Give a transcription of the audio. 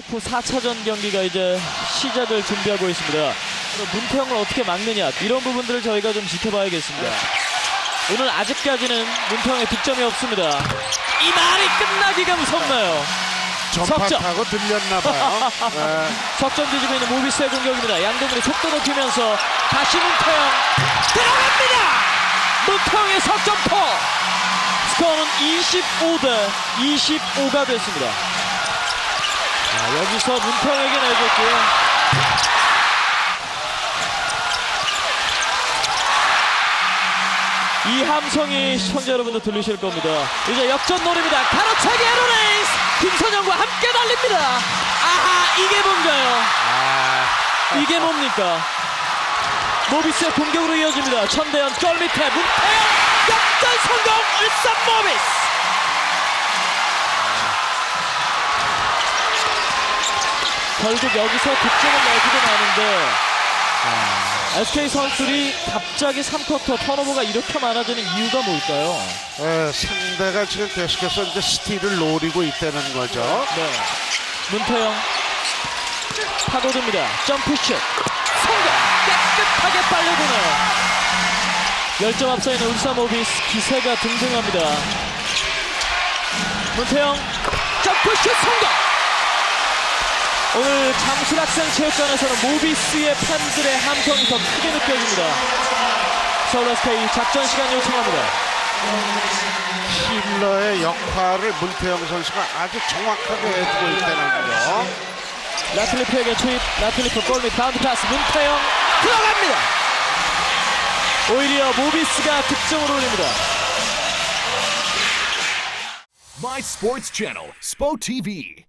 플레이오프 4차전 경기가 이제 시작을 준비하고 있습니다. 문태영을 어떻게 막느냐 이런 부분들을 저희가 좀 지켜봐야겠습니다. 오늘 아직까지는 문태영의 득점이 없습니다. 이 말이 끝나기가 무섭나요? 석점. 전파하고 들렸나봐요. 네. 석점 뒤지고 있는 모비스의 공격입니다. 양동근이 속도 높이면서 다시 문태영 들어갑니다. 문태영의 석점포. 스코어는 25대 25가 됐습니다. 자, 여기서 문태영에게 내줬고요. 이 함성이 시청자 여러분들 들리실 겁니다. 이제 역전 노립니다. 가로차기 에로레이스 김선영과 함께 달립니다. 아하 이게 뭔가요? 아, 이게 뭡니까? 모비스의 공격으로 이어집니다. 천대현 쩔 밑에 문태영 역전 성공 울산 모비스. 결국 여기서 득점을 내주고 나는데 SK 선수들이 갑자기 3쿼터 턴오버가 이렇게 많아지는 이유가 뭘까요? 네, 상대가 지금 계속해서 이제 스틸을 노리고 있다는 거죠. 네. 문태영 파고듭니다. 점프슛 성공 깨끗하게 빨려드네요. 열점 앞서 있는 울산 모비스 기세가 등등합니다. 문태영 점프슛 성공. 오늘 잠실학생 체육관에서는 모비스의 팬들의 함성이 더 크게 느껴집니다. 서울 SK 작전 시간 요청합니다. 힐러의 역할을 문태영 선수가 아주 정확하게 해주고 있다는 거. 라틀리프에게 투입 라틀리프 골밑 바운드 패스 문태영 들어갑니다 오히려 모비스가 득점을 올립니다 My Sports Channel, SPO TV.